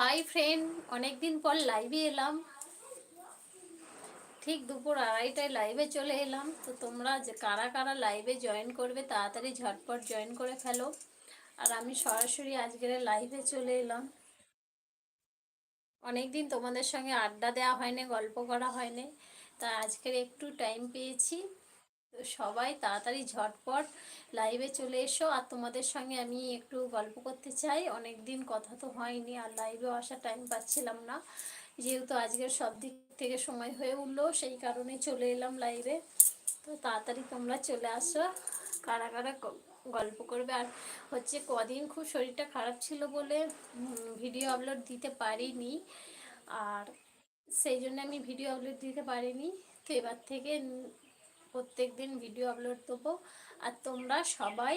Hi friend অনেকদিন পর লাইভে এলাম। ঠিক দুপুর আড়াইটায় লাইভে চলে এলাম। তো তোমরা যে কারা কারা লাইভে জয়েন করবে, তাড়াতাড়ি ঝটপট জয়েন করে ফেলো। আর আমি সরাসরি আজকের লাইভে চলে এলাম। অনেকদিন তোমাদের সঙ্গে আড্ডা দেওয়া হয়নি, গল্প করা হয়নি। তা আজকের একটু টাইম পেয়েছি। তো সবাই তাড়াতাড়ি ঝটপট লাইভে চলে এসো। আর তোমাদের সঙ্গে আমি একটু গল্প করতে চাই। অনেক দিন কথা তো হয়নি, আর লাইভেও আসার টাইম পাচ্ছিলাম না। যেহেতু আজকের সব দিক থেকে সময় হয়ে উঠল, সেই কারণে চলে এলাম লাইভে তো তাড়াতাড়ি তোমরা চলে আসো, কারা কারা গল্প করবে। আর হচ্ছে কদিন খুব শরীরটা খারাপ ছিল বলে ভিডিও আপলোড দিতে পারিনি। আর সেই জন্য আমি ভিডিও আপলোড দিতে পারিনি। তো এবার থেকে প্রত্যেক দিন ভিডিও আপলোড দেবো। আর তোমরা সবাই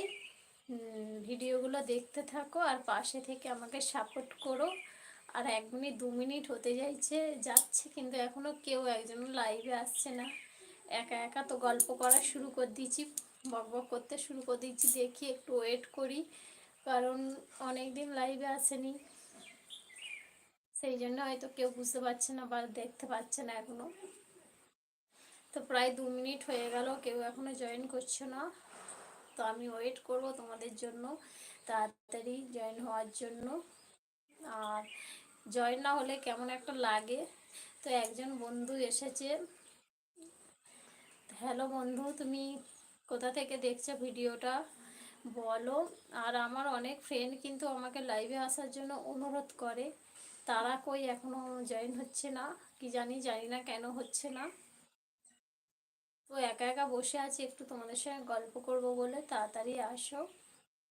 ভিডিওগুলো দেখতে থাকো আর পাশে থেকে আমাকে সাপোর্ট করো। আর এক মিনিট, দু মিনিট হতে যাইছে, যাচ্ছে, কিন্তু এখনও কেউ একজন লাইভে আসছে না। একা একা তো গল্প করা শুরু করে দিয়েছি, বক বক করতে শুরু করে দিচ্ছি দেখি একটু ওয়েট করি, কারণ অনেক দিন লাইভে আসেনি। সেই জন্য হয়তো কেউ বুঝতে পারছে না বা দেখতে পাচ্ছে না এখনও তো প্রায় দু মিনিট হয়ে গেল, কেউ এখনও জয়েন করছে না। তো আমি ওয়েট করব তোমাদের জন্য, তাড়াতাড়ি জয়েন হওয়ার জন্য। আর জয়েন না হলে কেমন একটা লাগে। তো একজন বন্ধু এসেছে। হ্যালো বন্ধু, তুমি কোথা থেকে দেখছ ভিডিওটা? বলো। আর আমার অনেক ফ্রেন্ড কিন্তু আমাকে লাইভে আসার জন্য অনুরোধ করে। তারা কই এখনও জয়েন হচ্ছে না? কি জানি জানি না কেন হচ্ছে না। তো একা একা বসে আছি, একটু তোমাদের সঙ্গে গল্প করব বলে। তাড়াতাড়ি আসো,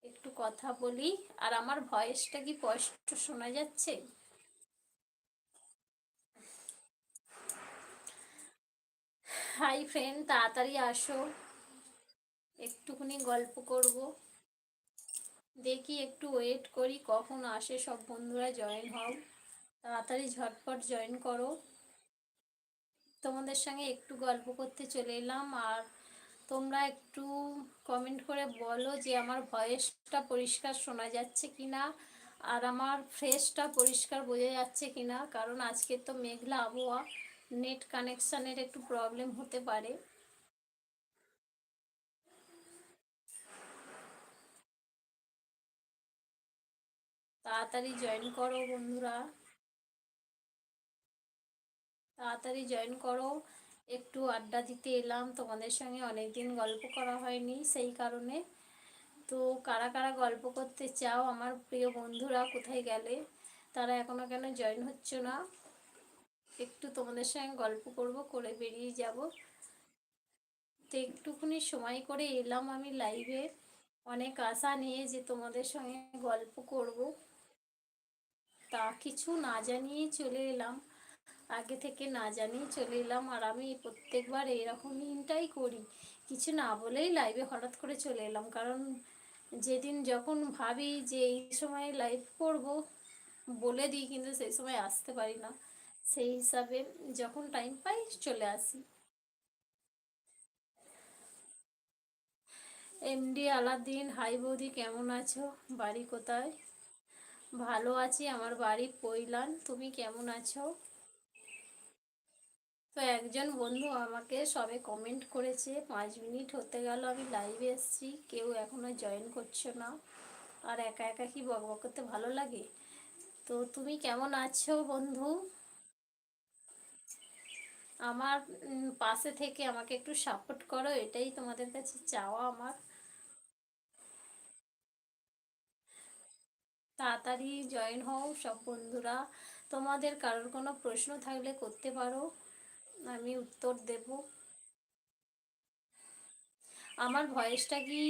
একটু কথা বলি। আর আমার ভয়েসটা কি স্পষ্ট শোনা যাচ্ছে? হাই ফ্রেন্ড, তাড়াতাড়ি আসো। একটুখানি গল্প করব। দেখি একটু ওয়েট করি, কখন আসে সব বন্ধুরা জয়েন হও। তাড়াতাড়ি ঝটপট জয়েন করো। তোমাদের সঙ্গে একটু গল্প করতে চলে এলাম। আর তোমরা একটু কমেন্ট করে বলো যে আমার ভয়েসটা পরিষ্কার শোনা যাচ্ছে কি না আর আমার ফ্রেশটা পরিষ্কার বোঝা যাচ্ছে কি না কারণ আজকে তো মেঘলা আবহাওয়া নেট কানেকশানের একটু প্রবলেম হতে পারে। তাড়াতাড়ি জয়েন করো বন্ধুরা। তাড়াতাড়ি জয়েন করো। একটু আড্ডা দিতে এলাম, তোমাদের সঙ্গে অনেক দিন গল্প করা হয়নি সেই কারণে। তো কারা কারা গল্প করতে চাও, আমার প্রিয় বন্ধুরা কোথায় গেলে, তারা এখনও কেন জয়েন হচ্ছে না? একটু তোমাদের সঙ্গে গল্প করব, করে বেরিয়ে যাব। তো একটুখানি সময় করে এলাম আমি লাইভে অনেক আশা নিয়ে যে তোমাদের সঙ্গে গল্প করব। তা কিছু না জানিয়ে চলে এলাম। আগে থেকে না জানিয়ে চলে এলাম আর আমি প্রত্যেকবার এইরকম ইনটাই করি। কিছু না বলেই লাইভে হঠাৎ করে চলে এলাম। কারণ যেদিন যখন ভাবি যে এই সময় লাইভ করব, বলে দিই কিন্তু সেই সময় আসতে পারি না। সেই হিসাবে যখন টাইম পাই চলে আসি। এমডি আলাদিন হাই বৌদি, কেমন আছো? বাড়ি কোথায়? ভালো আছি, আমার বাড়ি পৈলান। তুমি কেমন আছো? তো একজন বন্ধু আমাকে সবে কমেন্ট করেছে, পাঁচ মিনিট হতে গেল, আমি লাইভে এসেছি, কেউ এখনও জয়েন করছ না, আর একা একা কি বক করতে ভালো লাগে? তো তুমি কেমন আছো বন্ধু? আমার পাশে থেকে আমাকে একটু সাপোর্ট করো, এটাই তোমাদের কাছে চাওয়া আমার। তাড়াতাড়ি জয়েন হও সব বন্ধুরা। তোমাদের কারোর কোনো প্রশ্ন থাকলে করতে পারো। আমি উত্তর দেব। আমার ভয়েসটা কি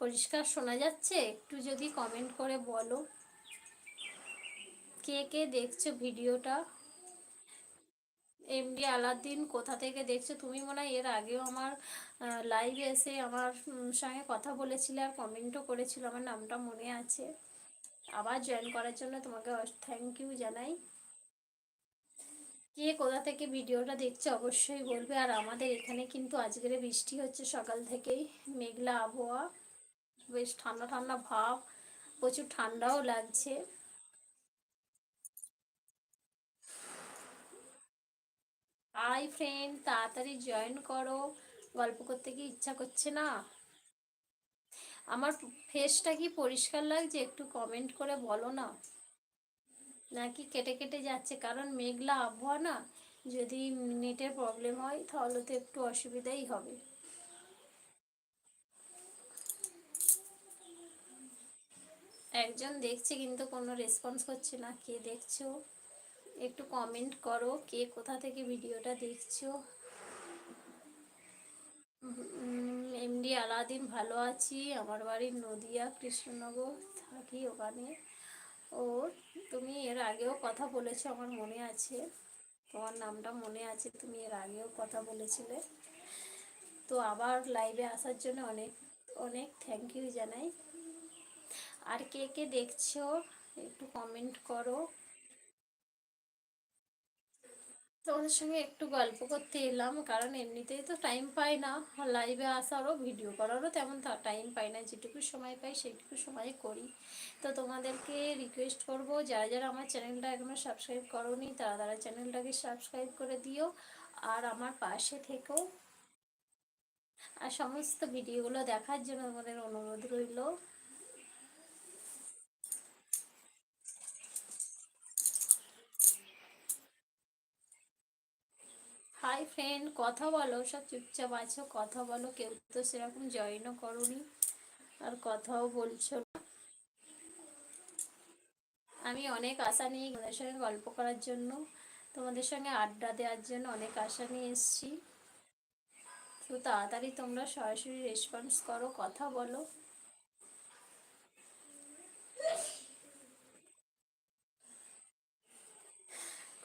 পরিষ্কার শোনা যাচ্ছে? একটু যদি কমেন্ট করে বলো। কে কে দেখছ ভিডিওটা? এমডি আলাদ্দিন কোথা থেকে দেখছ? তুমি মনে হয় এর আগেও আমার লাইভে এসে আমার সঙ্গে কথা বলেছিলে আর কমেন্টও করেছিল। আমার নামটা মনে আছে। আবার জয়েন করার জন্য তোমাকে থ্যাংক ইউ জানাই। কে কোথা থেকে ভিডিওটা দেখছে অবশ্যই বলবে। আর আমাদের এখানে কিন্তু আজকের বৃষ্টি হচ্ছে সকাল থেকেই। মেঘলা আবহাওয়া, বেশ ঠান্ডা ঠান্ডা ভাব, প্রচুর ঠান্ডাও লাগছে। আই ফ্রেন্ড তাড়াতাড়ি জয়েন করো। গল্প করতে কি ইচ্ছা করছে না? আমার ফেসটা কি পরিষ্কার লাগছে? একটু কমেন্ট করে বলো না। নাকি কেটে কেটে যাচ্ছে? কারণ মেঘলা আবহাওয়া না, যদি নেটের প্রবলেম হয়, তাহলে তো একটু অসুবিধাই হবে। একজন দেখছে কিন্তু কোনো রেসপন্স করছে না। কে দেখছ? একটু কমেন্ট করো, কে কোথা থেকে ভিডিওটা দেখছ? এমডি আলাদিন ভালো আছি। আমার বাড়ি নদিয়া, কৃষ্ণনগর। থাকি ওখানে। ও তুমি এর আগেও কথা বলেছ, আমার মনে আছে। তোমার নামটা মনে আছে, তুমি এর আগেও কথা বলেছিলে। তো আবার লাইভে আসার জন্য অনেক অনেক থ্যাংক ইউ জানাই। আর কে কে দেখছ, একটু কমেন্ট করো। তোমাদের সঙ্গে একটু গল্প করতে এলাম, কারণ এমনিতেই তো টাইম পাই না। লাইভে আসারও ভিডিও করারও তেমন টাইম পাই না, যেটুকু সময় পাই সেইটুকু সময় করি। তো তোমাদেরকে রিকোয়েস্ট করব, যারা যারা আমার চ্যানেলটা এখনও সাবস্ক্রাইব করোনি, তারা তারা চ্যানেলটাকে সাবস্ক্রাইব করে দিও, আর আমার পাশে থেকেও আর সমস্ত ভিডিওগুলো দেখার জন্য তোমাদের অনুরোধ রইল। হাই ফ্রেন্ড কথা বলো, সব চুপচাপ আছো? কথা বলো, কেউ তো সেরকম জয়েনও করনি, আর কথাও বলছো না। আমি অনেক আশা নিয়ে তোমাদের সঙ্গে গল্প করার জন্য, তোমাদের সঙ্গে আড্ডা দেওয়ার জন্য অনেক আশা নিয়ে এসেছি। তো তাড়াতাড়ি তোমরা সরাসরি রেসপন্স করো, কথা বলো।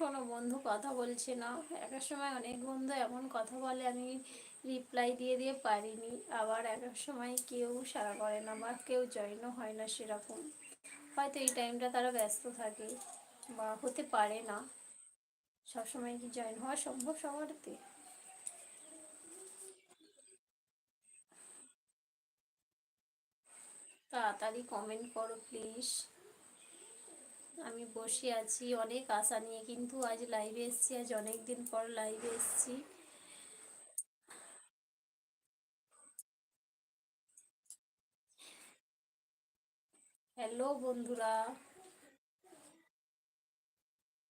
কোনো বন্ধু কথা বলছে না। এক সময় অনেক বন্ধু এমন কথা বলে, আমি রিপ্লাই দিয়ে দিয়ে পারিনি। আবার এক সময় কেউ সারা করে না বা কেউ জয়েনও হয় না সেরকম। হয়তো এই টাইমটা তারা ব্যস্ত থাকে বা হতে পারে না। সবসময় কি জয়েন হওয়া সম্ভব সবারতে? তাড়াতাড়ি কমেন্ট করো প্লিজ আমি বসে আছি, অনেক আশা নিয়ে, কিন্তু আজ লাইভে এসেছি, আজ অনেক দিন পর লাইভে এসেছি। হ্যালো বন্ধুরা।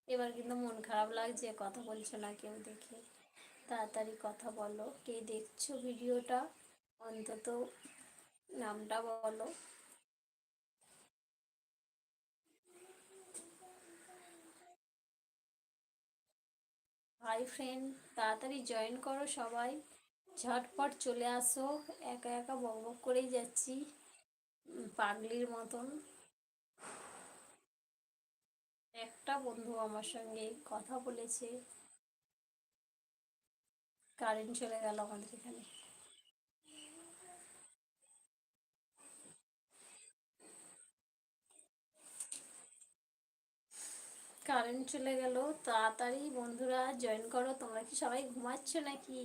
এবার কিন্তু মন খারাপ লাগছে, কথা বলছো না কেউ দেখে। তাড়াতাড়ি কথা বলো, কে দেখছ ভিডিওটা? অন্তত নামটা বলো। হাই ফ্রেন্ড, তাড়াতাড়ি জয়েন করো সবাই। ঝটপট চলে আসো, একা একা বক বক করেই যাচ্ছি পাগলির মতন। একটা বন্ধু আমার সঙ্গে কথা বলেছে। কারেন্ট চলে গেল আমাদের এখানে। কারেন্ট চলে গেল, তাড়াতাড়ি বন্ধুরা জয়েন করো, তোমরা কি সবাই ঘুমাচ্ছ নাকি?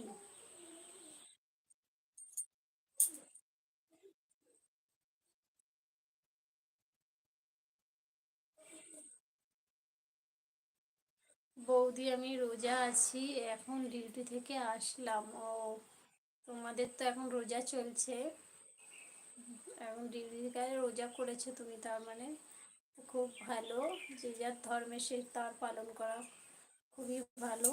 বৌদি, আমি রোজা আছি, এখন ডিউটি থেকে আসলাম। ও, তোমাদের তো এখন রোজা চলছে। এখন ডিউটি থেকে রোজা করেছ তুমি, তার মানে? খুব ভালো, যে যার ধর্মে সে তার পালন করা খুবই ভালো।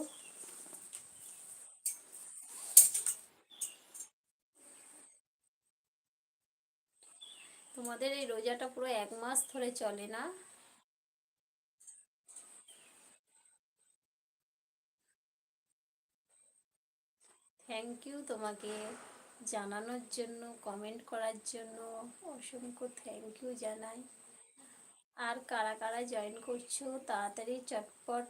তোমাদের এই রোজাটা পুরো এক মাস ধরে চলে না? থ্যাংক ইউ তোমাকে জানানোর জন্য কমেন্ট করার জন্য অসংখ্য থ্যাংক ইউ জানাই। আর কারা কারা জয়েন করছ, তাড়াতাড়ি চটপট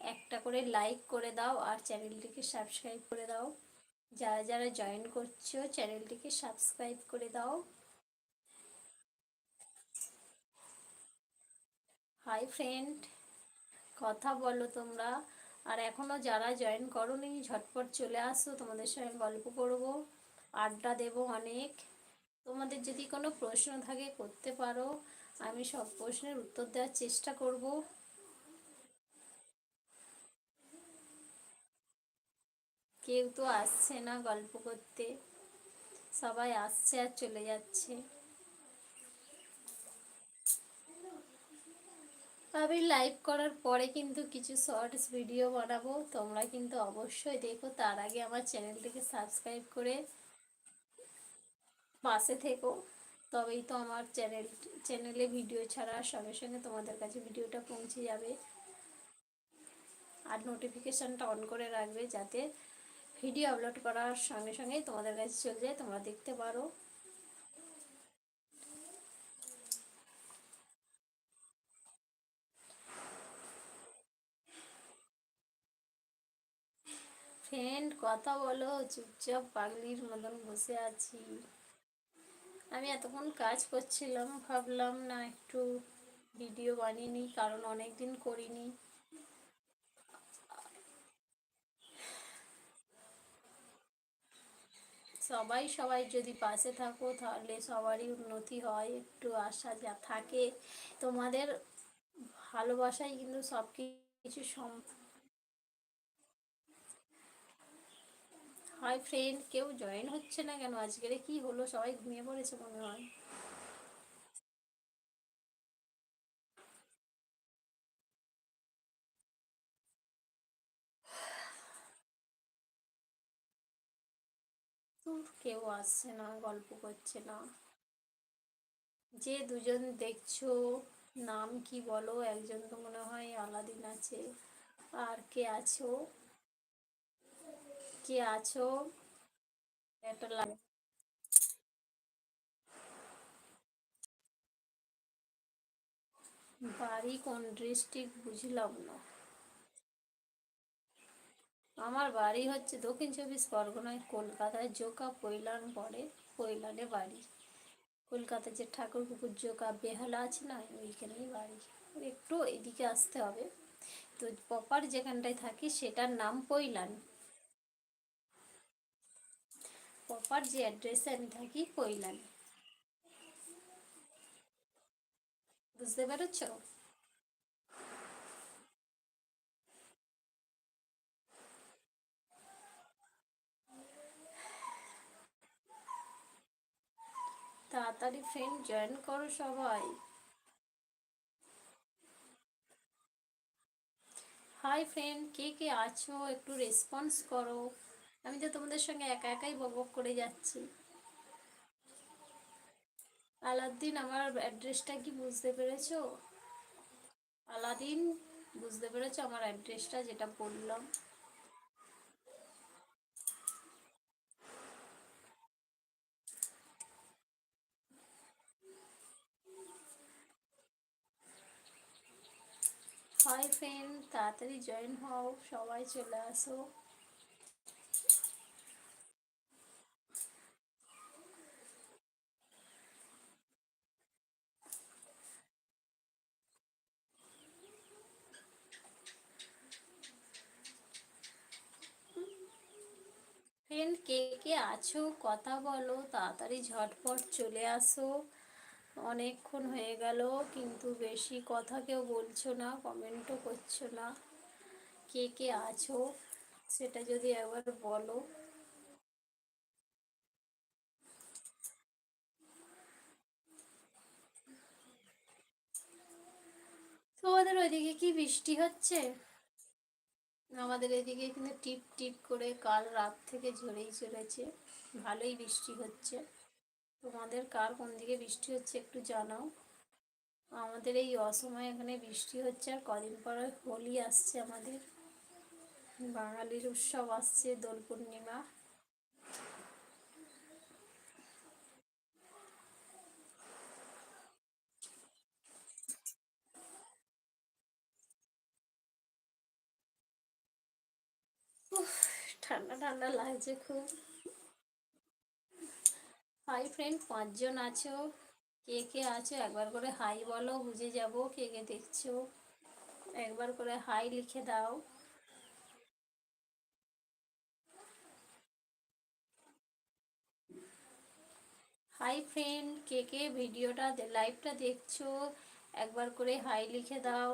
একটা করে লাইক করে দাও আর চ্যানেলটিকে সাবস্ক্রাইব করে দাও। যারা যারা জয়েন করছ চ্যানেলটিকে সাবস্ক্রাইব করে দাও। হাই ফ্রেন্ড কথা বলো তোমরা। আর এখনও যারা জয়েন করনি, ঝটপট চলে আসো, তোমাদের সঙ্গে গল্প করব। আড্ডা দেব অনেক। তোমাদের যদি কোনো প্রশ্ন থাকে, করতে পারো। আমি সব প্রশ্নের উত্তর দেওয়ার চেষ্টা করব। কেউ তো আসছে না গল্প করতে। সবাই আসছে আর চলে যাচ্ছে। আমি লাইভ করার পরে কিন্তু কিছু শর্টস ভিডিও বানাবো। তোমরা কিন্তু অবশ্যই দেখো। তার আগে আমার চ্যানেলটিকে সাবস্ক্রাইব করে পাশে থেকো। তবেই তো আমার চ্যানেল, চ্যানেলে ভিডিও ছাড়ার সঙ্গে সঙ্গে তোমাদের কাছে ভিডিওটা পৌঁছে যাবে। আর নোটিফিকেশানটা অন করে রাখবে যাতে ভিডিও আপলোড করার সঙ্গে সঙ্গেই তোমাদের কাছে চলে যায়, তোমরা দেখতে পারো। ফ্রেন্ড কথা বলো, চুপচাপ পাগলির মতন বসে আছি। আমি এতক্ষণ কাজ করছিলাম, ভাবলাম না একটু ভিডিও বানিয়ে নিই, কারণ অনেক দিন করিনি। সবাই সবাই যদি পাশে থাকো, তাহলে সবারই উন্নতি হয়, একটু আশা যা থাকে। তোমাদের ভালোবাসাই কিন্তু সব কিছু সম হাই ফ্রেন্ড কেউ জয়েন হচ্ছে না কেন? আজকের কি হলো? সবাই ঘুমিয়ে পড়েছে মনে হয়। কেউ আসছে না, গল্প করছে না। যে দুজন দেখছ, নাম কি বলো? একজন তো মনে হয় আলাদিন আছে। আর কে আছো? কে আছো? একটা বাড়ি কোন ডিস্ট্রিক্ট বুঝলাম না। আমার বাড়ি হচ্ছে দক্ষিণ চব্বিশ পরগনায়, কলকাতায়, জোকা পৈলান পড়ে পৈলানে বাড়ি। কলকাতায় যে ঠাকুর পুকুর জোকা বেহালা আছে না, ওইখানেই বাড়ি। একটু এদিকে আসতে হবে। তো প্রপার যেখানটায় থাকি, সেটার নাম পৈলান। প্রপার যে অ্যাড্রেসে আমি থাকি পৈলান বুঝতে পেরেছ? তাড়াতাড়ি ফ্রেন্ড জয়েন করো সবাই। হাই ফ্রেন্ড কে কে আছো? একটু রেসপন্স করো। আমি তো তোমাদের সঙ্গে একা একাই বক করে যাচ্ছি। আলাদিন, আমার অ্যাড্রেসটা কি বুঝতে পেরেছ? আলাদিন, বুঝতে পেরেছ আমার অ্যাড্রেসটা যেটা বললাম? হাই ফ্রেন্ড তাড়াতাড়ি জয়েন হও, সবাই চলে আসো ফ্রেন্ড কে আছো? কথা বলো, তাড়াতাড়ি ঝটপট চলে আসো। অনেকক্ষণ হয়ে গেল, কিন্তু বেশি কথা কেউ বলছো না, কমেন্টও করছ না। কে কে আছো? সেটা যদি একবার বলো। তোমাদের ওইদিকে কি বৃষ্টি হচ্ছে? আমাদের এদিকে কিন্তু টিপ টিপ করে কাল রাত থেকে ঝরেই চলেছে। ভালোই বৃষ্টি হচ্ছে। তোমাদের কার কোন দিকে বৃষ্টি হচ্ছে একটু জানাও। আমাদের এই অসময়ে এখানে বৃষ্টি হচ্ছে আর কদিন পরে হোলি আসছে আমাদের। বাঙালির উৎসব আসছে দোল পূর্ণিমা। ঠান্ডা ঠান্ডা লাগছে খুব। হাই ফ্রেন্ড পাঁচজন আছো। কে কে আছো? একবার করে হাই বলো, বুঝে যাব কে কে দেখছ। একবার করে হাই লিখে দাও। হাই ফ্রেন্ড কে কে ভিডিওটা লাইভটা দেখছ? একবার করে হাই লিখে দাও।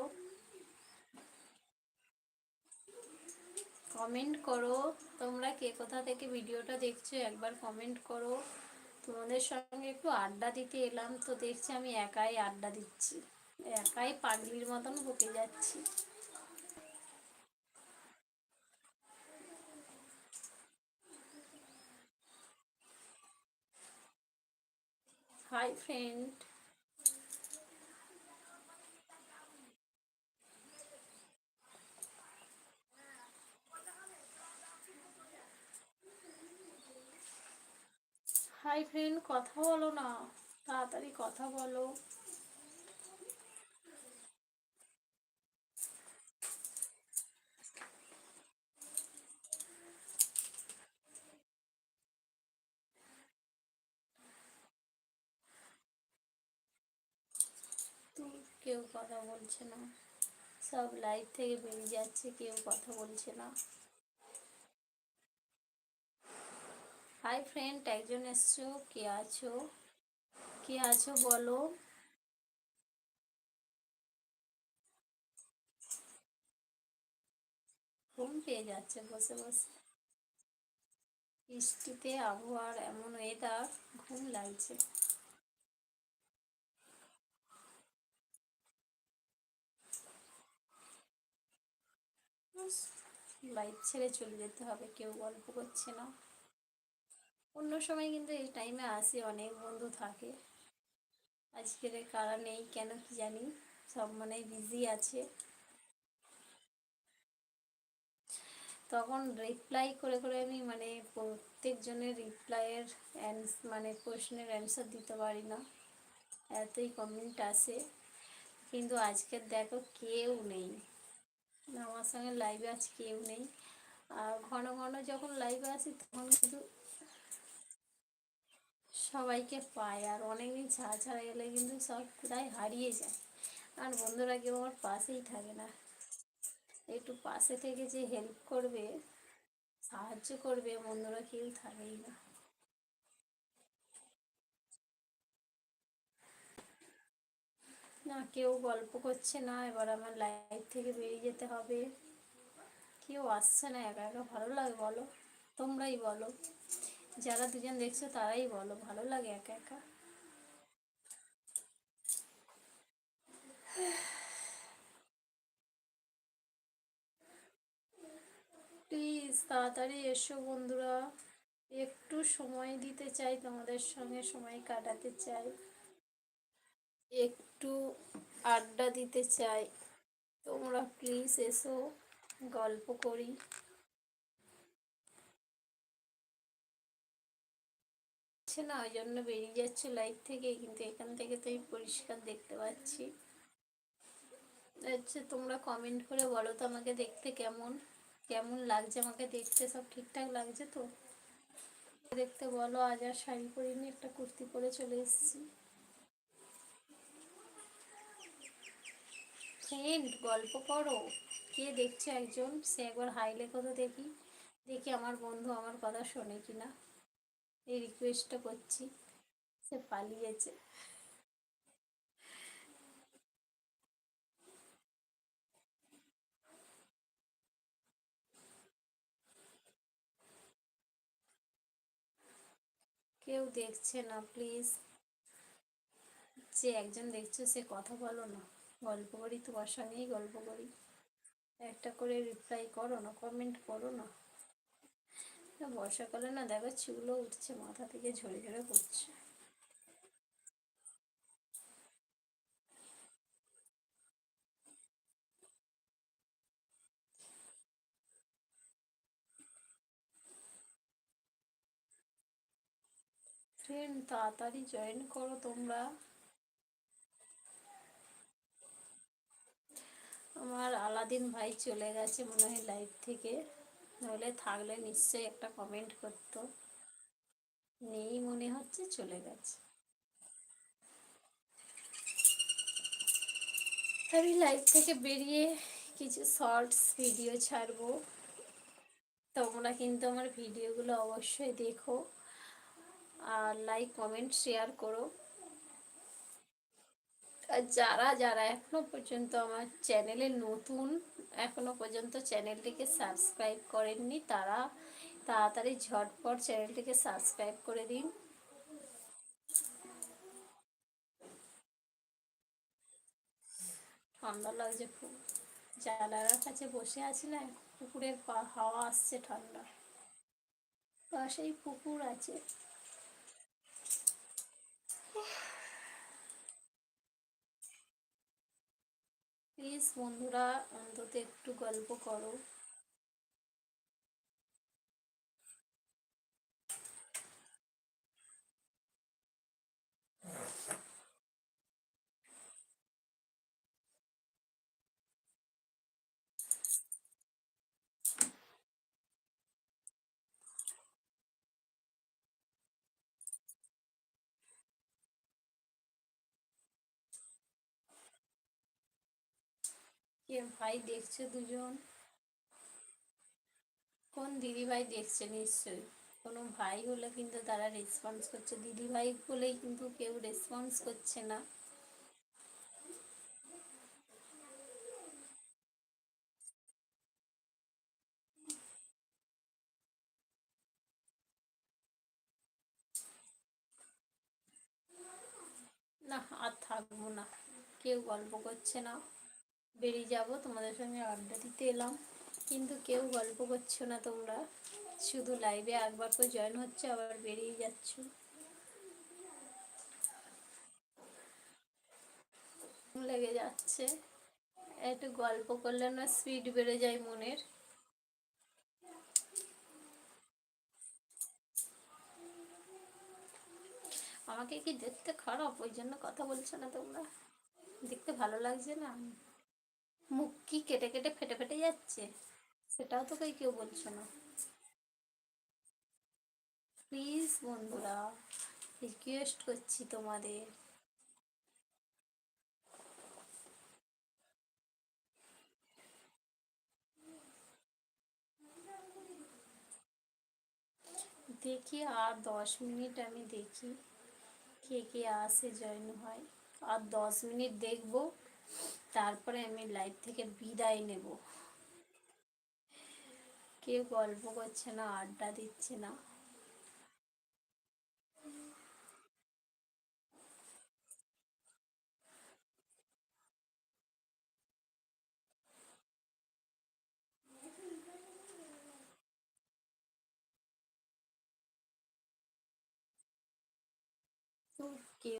কমেন্ট করো। তোমরা কে কোথা থেকে ভিডিওটা দেখছ, একবার কমেন্ট করো। তোমাদের সঙ্গে একটু আড্ডা দিতে এলাম, তো দেখছি আমি একাই আড্ডা দিচ্ছি। একাই পাগলির মতন বকে যাচ্ছি। হাই ফ্রেন্ড হাই ফ্রেন্ড কথা বলো না। তাড়াতাড়ি কথা বলো। কেউ কথা বলছে না। সব লাইভ থেকে বেরিয়ে যাচ্ছে, কেউ কথা বলছে না। হাই ফ্রেন্ড একজন এসছো। কে আছো? কে আছো বলো? ঘুম পেয়ে যাচ্ছে, বসে বসে। বৃষ্টিতে আবহাওয়ার এমন ওয়েদার ঘুম লাগছে। লাইট ছেড়ে চলে যেতে হবে, কেউ গল্প করছে না। অন্য সময় কিন্তু এই টাইমে আসে, অনেক বন্ধু থাকে। আজকের কারা নেই, কেন কি জানি, সব মানে বিজি আছে। তখন রিপ্লাই করে করে আমি মানে প্রত্যেকজনের রিপ্লাইয়ের মানে প্রশ্নের অ্যান্সার দিতে পারি না। এতই কমেন্ট আসে। কিন্তু আজকের দেখো কেউ নেই। আমার সঙ্গে লাইভে আজ কেউ নেই। আর ঘন ঘন যখন লাইভে আসি, তখন কিন্তু সবাইকে পায় আর অনেকদিন ছাড়া ছাড়া গেলে কিন্তু সব প্রায় হারিয়ে যায়। আর বন্ধুরা কেউ আমার পাশেই থাকে না। একটু পাশে থেকে যে হেল্প করবে, সাহায্য করবে বন্ধুরা কেউ থাকেই না। না, কেউ গল্প করছে না, এবার আমার লাইফ থেকে বেরিয়ে যেতে হবে। কেউ আসছে না, একা একা ভালো লাগে বলো, তোমরাই বলো। যারা দুজন দেখছ তারাই বলো, ভালো লাগে একা একা? প্লিজ তাড়াতাড়ি এসো বন্ধুরা। একটু সময় দিতে চাই তোমাদের সঙ্গে, সময় কাটাতে চাই। একটু আড্ডা দিতে চাই। তোমরা প্লিজ এসো, গল্প করি। না, ওই জন্য বেরিয়ে যাচ্ছে লাইট থেকে, কিন্তু এখান থেকে তো আমি পরিষ্কার দেখতে পাচ্ছি। আচ্ছা তোমরা কমেন্ট করে বলো তো আমাকে দেখতে কেমন কেমন লাগছে আমাকে দেখতে? সব ঠিকঠাক লাগছে তো? দেখতে বলো, আজ আর শাড়ি পরিনি, একটা কুর্তি পরে চলে এসেছি। ফ্রেন্ড গল্প করো। কে দেখছে একজন? সে একবার হাইলে কথা দেখি দেখি আমার বন্ধু আমার কথা শোনে কি না এই রিকোয়েস্টটা করছি। সে পালিয়েছে। কেউ দেখছে না প্লিজ যে একজন দেখছ, সে কথা বলো না। গল্প করি, তোমার সঙ্গেই গল্প করি। একটা করে রিপ্লাই করো না কমেন্ট করো না। বর্ষাকালে না দেখো চুলও উঠছে, মাথা থেকে ঝরে ঝরে পড়ছে। তাড়াতাড়ি জয়েন করো তোমরা। আমার আলাদিন ভাই চলে গেছে মনে হয় লাইভ থেকে। নাহলে থাকলে নিশ্চয়ই একটা কমেন্ট করতো। নেই মনে হচ্ছে, চলে গেছে। আমি লাইভ থেকে বেরিয়ে কিছু শর্টস ভিডিও ছাড়বো। তোমরা কিন্তু আমার ভিডিওগুলো অবশ্যই দেখো। আর লাইক কমেন্ট শেয়ার করো। যারা যারা এখনও পর্যন্ত আমার চ্যানেলে নতুন, এখনও পর্যন্ত চ্যানেলটিকে সাবস্ক্রাইব করেননি, তারা তাড়াতাড়ি ঝটপট চ্যানেলটিকে সাবস্ক্রাইব করে দিন। ঠান্ডা লাগছে খুব। জানালার কাছে বসে আছি না, পুকুরের হাওয়া আসছে ঠান্ডা। পাশেই পুকুর আছে। প্লিজ বন্ধুরা অন্তত একটু গল্প করো। কে ভাই দেখছে দুজন? কোন দিদি ভাই দেখছে নিশ্চয়ই? কোনো ভাই হলে কিন্তু তারা রেসপন্স করছে। দিদি ভাই বলেই কিন্তু কেউ রেসপন্স করছে না। না, আর থাকব না। কেউ গল্প করছে না। বেরিয়ে যাব। তোমাদের সঙ্গে আড্ডা দিতে এলাম। কিন্তু কেউ গল্প করছ না তোমরা। শুধু লাইভে একবার করে জয়েন হচ্ছে, আবার বেরিয়ে যাচ্ছ। লেগে যাচ্ছে। একটু গল্প করলে না স্পিড বেড়ে যায় মনের। আমাকে কি দেখতে খারাপ? ওই জন্য কথা বলছো না তোমরা। দেখতে ভালো লাগছে না? মুখ কি কেটে কেটে ফেটে ফেটে যাচ্ছে? সেটাও তো কেউ বলছো না। প্লিজ বন্ধুরা রিকোয়েস্ট করছি তোমাদের। দেখি আর দশ মিনিট আমি দেখি কে কে আসে জয়েন হয়। আর দশ মিনিট দেখব। তারপরে আমি লাইফ থেকে বিদায় নেব। কেউ গল্প করছে না আড্ডা দিচ্ছে না।